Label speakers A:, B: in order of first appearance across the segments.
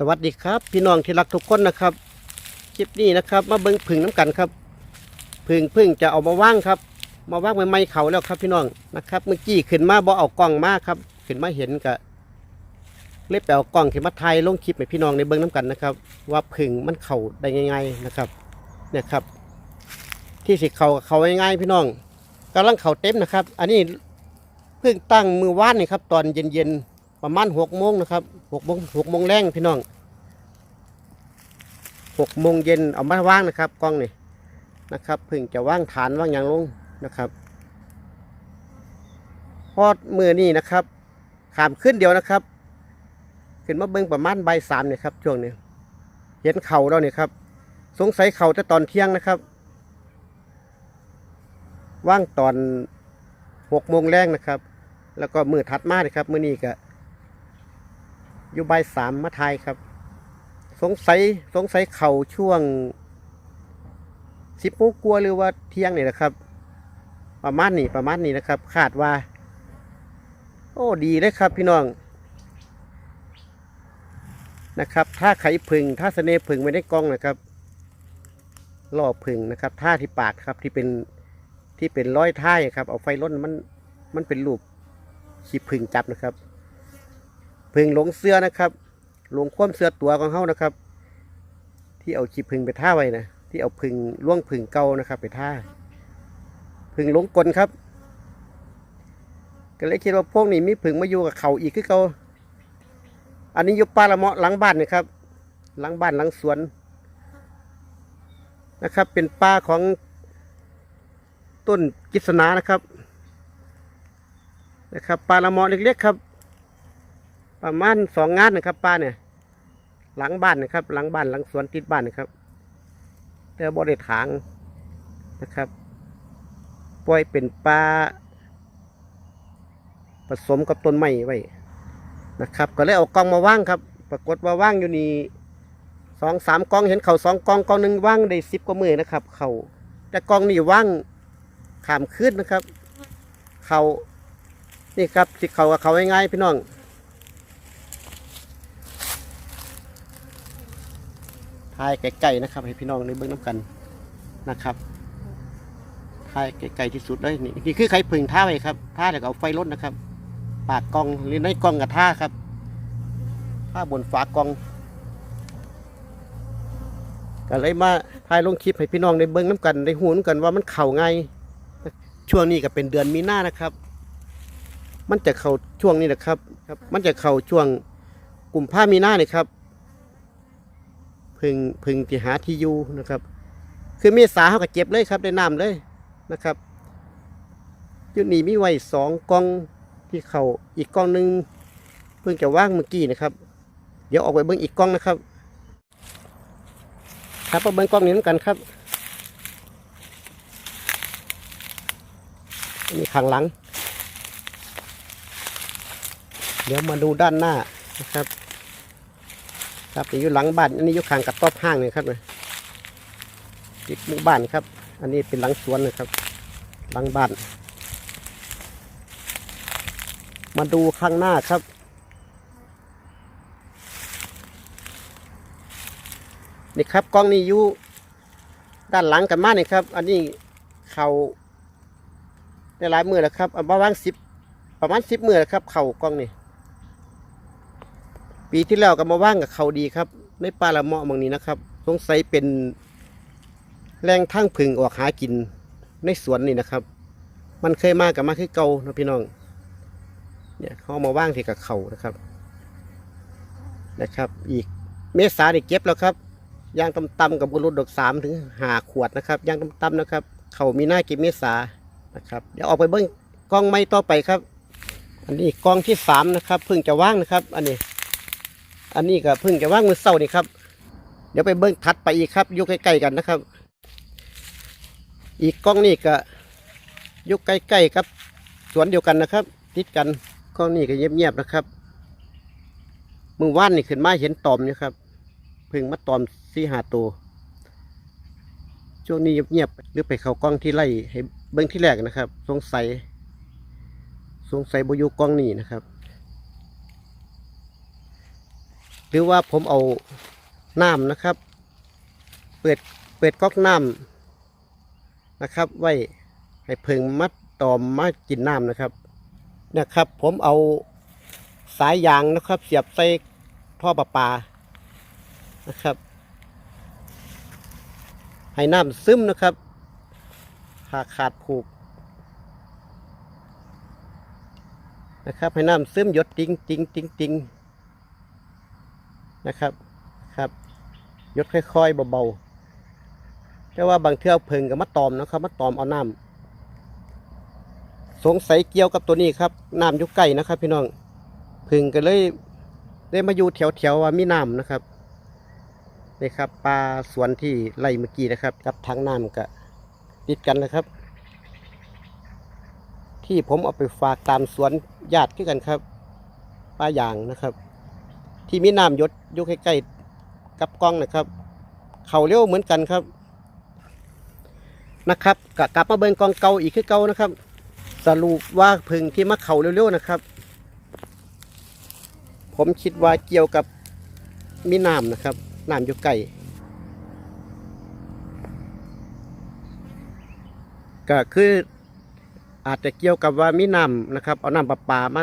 A: สวัสดีครับ พี่น้องที่รักทุกคนนะครับคลิปนี้นะครับ มาเบิ้งผึ่งน้ำกันครับผึ่งพึ่งจะเอามาว่างครับ มาว่างใหม่เขาแล้วครับ พี่น้องนะครับ เมื่อกี้ขึ้นมาบ่เอากล้องมาครับ ขึ้นมาเห็นกะเล็บแปลเอากล้องขึ้นมาถ่ายลงคลิปให้พี่น้องในเบิ้งน้ำกันนะครับ ว่าผึ่งมันเข่าได้ยังไงนะครับ เนี่ยครับ ที่สิเข่าเขาง่ายๆพี่น้องกำลังเข่าเต็มนะครับ อันนี้เพิ่งตั้งมือว่านนี่ครับ ตอนเย็นๆ ประมาณหกโมงนะครับหกโมงหกโมงแรงพี่น้องหกโมงเย็นเอามาว่างนะครับกล้องนี่นะครับเพิ่งจะว่างฐานว่างอย่างลงนะครับพอดมือนี่นะครับขามขึ้นเดียวนะครับ ขึ้นมาเบิ้งประมาณใบสามเนี่ยครับช่วงนี้เห็นเข่าเราเนี่ยครับ สงสัยเข่าแต่ตอนเที่ยงนะครับ ว่างตอนหกโมงแรงนะครับ แล้วก็มือถัดมาเลยครับ มือนี้ก็ อยู่ใบสามมาไทยครับ สงสัยสงสัยเข่าช่วงสิบโมงกลัวหรือว่าเที่ยงนี่นะครับ ประมาณนี้ประมาณนี้นะครับคาดว่า โอ้ดีเลยครับ พี่น้องนะครับ ถ้าไข่ผึ่งถ้าเสน่ห์ผึ่งไม่ได้กล้องนะครับล่อผึ่งนะครับท่าที่ปากครับที่เป็นที่เป็นร้อยท่ายครับ เอาไฟล้นมันมันเป็นรูปขีผึ่งจับนะครับ ผึ่งหลงเสื้อนะครับหลงคว่ำเสื้อตัวของเขานะครับ ที่เอาขีผึ่งไปท่าไว้นะที่เอาผึ่งล่วงผึ่งเก่านะครับ ไปท่าผึ่งหลงกลครับ ก็เลยคิดว่าพวกนี้มีผึ่งมาอยู่กับเขาอีกคือเขาอันนี้อยู่ป่าละเมาะหลังบ้านนะครับ หลังบ้านหลังสวนนะครับ เป็นป่าของต้นกิษณานะครับนะครับป่าละเมาะเล็กๆครับ ประมาณสองงานนะครับป่าเนี่ย หลังบ้านนะครับ หลังบ้านหลังสวนติดบ้านนะครับแต่บ่ได้ถางนะครับปล่อยเป็นป่าผสมกับต้นไม้ไว้นะครับ ก็เลยเอากล้องมาว่างครับ ปรากฏว่าว่างอยู่นี่สองสามกล้องเห็นเขาสองกล้องกล้องหนึ่งว่างได้สิบกว่ามือนะครับ เขาแต่กล้องนี่ว่างขามขึ้นนะครับ เขานี่ครับสิเขากับเขาง่ายๆพี่น้อง ถ่ายไกลๆนะครับ ให้พี่น้องได้เบิ่งน้ำกันนะครับท่าไกลๆที่สุดเลยนี่นี่คือไข่ผึ่งท่าไว้ครับท่าแล้วก็เอาไฟลดนะครับ ปากกองหรือในกองกับท่าครับท่าบนฝากองก็เลยมาถ่ายลงคลิปให้พี่น้องได้เบิ้งน้ำกันได้หูน้ำกันว่ามันเข่าไงช่วงนี้ก็เป็นเดือนมีนานะครับ มันจะเข่าช่วงนี้นะครับครับ มันจะเข่าช่วงกลุ่มผ้ามีนาเนี่ยครับ พึ่งพึ่งที่หาที่อยู่นะครับ คือเมษาเขาก็เจ็บเลยครับได้น้ำเลยนะครับยุนี่มีไว้สองกล่องที่เขาอีกกล่องหนึ่งเพิ่งจะว่างเมื่อกี้นะครับ เดี๋ยวออกไปเบิ้งอีกกล่องนะครับ ครับมาเบิ้งกล้องนี้เหมือนกันครับอันนี้ข้างหลัง เดี๋ยวมาดูด้านหน้านะครับ ครับอยู่หลังบ้านอันนี้อยู่ข้างกับต๊อบห้างเลยครับเลยติดหมู่บ้านครับ อันนี้เป็นหลังสวนนะครับ หลังบ้าน มาดูข้างหน้าครับ นี่ครับกล้องนี้อยู่ด้านหลังกันมากนี่ครับ อันนี้เขาได้หลายมือแล้วครับประมาณสิบประมาณสิบมือแล้วครับ เข่ากล้องนี่ ปีที่แล้วก็มาว่างกับเขาดีครับ ในป่าละเมาะเมืองนี้นะครับสงสัยเป็นแรงทั้งพึ่งออกหากินในสวนนี่นะครับ มันเคยมากกับมาคือเก่านะพี่น้อง เนี่ยเขาเอมาว่างที่กับเขานะครับ นะครับ อีกเมษาได้เก็บแล้วครับย่างต่ำๆกับบุรุษดอกสามถึงหาขวดนะครับย่างต่ำๆนะครับ เขามีหน้าเก็บเมษานะครับ เดี๋ยวออกไปเบิ้งกล้องไม้ต่อไปครับ อันนี้กล้องที่สามนะครับเพิ่งจะว่างนะครับ อันนี้ อันนี้ก็เพิ่งจะว่างมือเศร้านี่ครับ เดี๋ยวไปเบิ้งถัดไปอีกครับยู่ใกล้ๆกันนะครับ อีกกล้องนี่ก็ยุกใกล้ๆครับ สวนเดียวกันนะครับ ติดกันกล้องนี่ก็เงียบๆนะครับมือว่านนี่ขึ้นมาเห็นตอมอยู่ครับเพิ่งมาตอมสี่หาตัวช่วงนี้เงียบๆหรือไปเขากล้องที่ไล่ให้เบิ้งที่แรกนะครับ สงสัย สงสัยบอยู่กล้องนี่นะครับ ห รือว่าผมเอาน้ำนะครับ เปิดเปิดก๊อกน้ำนะครับ ไว้ให้เพิงมัดตอมมากินน้ำนะครับนะครับ ผมเอาสายยางนะครับ เสียบใส่ท่อประปานะครับ ให้น้ำซึมนะครับขากขาดผูกนะครับให้น้ำซึมหยดติ้งติ้งติ้งติ้ง นะครับครับยดค่อยๆเบาๆแต่ว่าบางเทื่อเพิงกับมะตอมนะครับมะตอมเอาน้ำสงสัยเกี่ยวกับตัวนี้ครับน้ำยุกไก่นะครับ พี่น้องเพึงก็เลยได้มาอยู่แถวๆว่ามีน้ำนะครับนี่ครับปลาสวนที่ไล่เมื่อกี้นะครับกับทางน้ำก็ติดกันนะครับ ที่ผมเอาไปฝากตามสวนญาติคือกันครับปลาอย่างนะครับ ที่มีน้ำหยดอยู่ใกล้ๆกับกล้องนะครับ เขาเร็วเหมือนกันครับนะครับกกลับมาเบิ่งกองเก่าอีกคือเก่านะครับ สรุปว่าพึ่งที่มาเขาเร็วๆนะครับ ผมคิดว่าเกี่ยวกับมีน้ำนะครับน้ำอยู่ไก่ก็คืออาจจะเกี่ยวกับว่ามีน้ำนะครับ เอาน้ำประปามา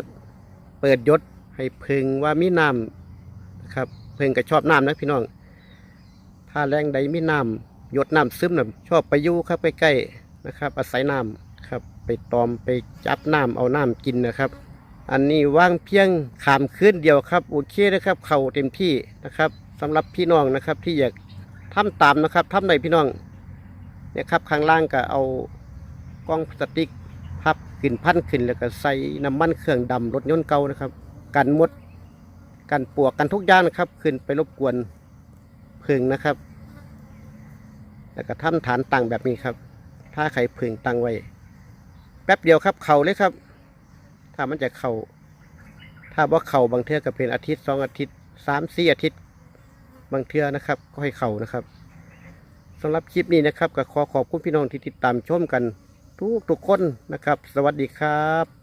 A: เปิดยศให้พึงว่ามีน้ำ ครับพึงก็ชอบน้ำนะพี่น้อง ถ้าแรงใดมีน้ำหยดน้ำซึมนะชอบไปยู่ครับไปใกล้นะครับ อาศัยน้ำครับ ไปตอมไปจับน้ำเอาน้ำกินนะครับ อันนี้ว่างเพียงขามคืนเดียวครับโอเคนะครับ เข่าเต็มที่นะครับสำหรับพี่น้องนะครับที่อยากทำตามนะครับทำได้พี่น้องเนี่ยครับข้างล่างก็เอากล้องพลาสติกพับขึ้นพันขึ้นแล้วก็ใส่น้ำมันเครื่องดำรถยนต์เก่านะครับ กันมด กันปวกกันทุกอย่างนะครับ ขึ้นไปรบกวนเพึงนะครับ แล้วก็ทำฐานตั้งแบบนี้ครับ ถ้าใครพึงตั้งไว้ แป๊บเดียวครับ เข่าเลยครับ ถ้ามันจะเข่าถ้าว่าเข่าบางเทือก็เป็นอาทิตย์สองอาทิตย์สามสี่อาทิตย์บางเทือนะครับ ก็ให้เข่านะครับสำหรับคลิปนี้นะครับก็ขอขอบคุณพี่น้องที่ติดตามชมกันทุกทุกคนนะครับ สวัสดีครับ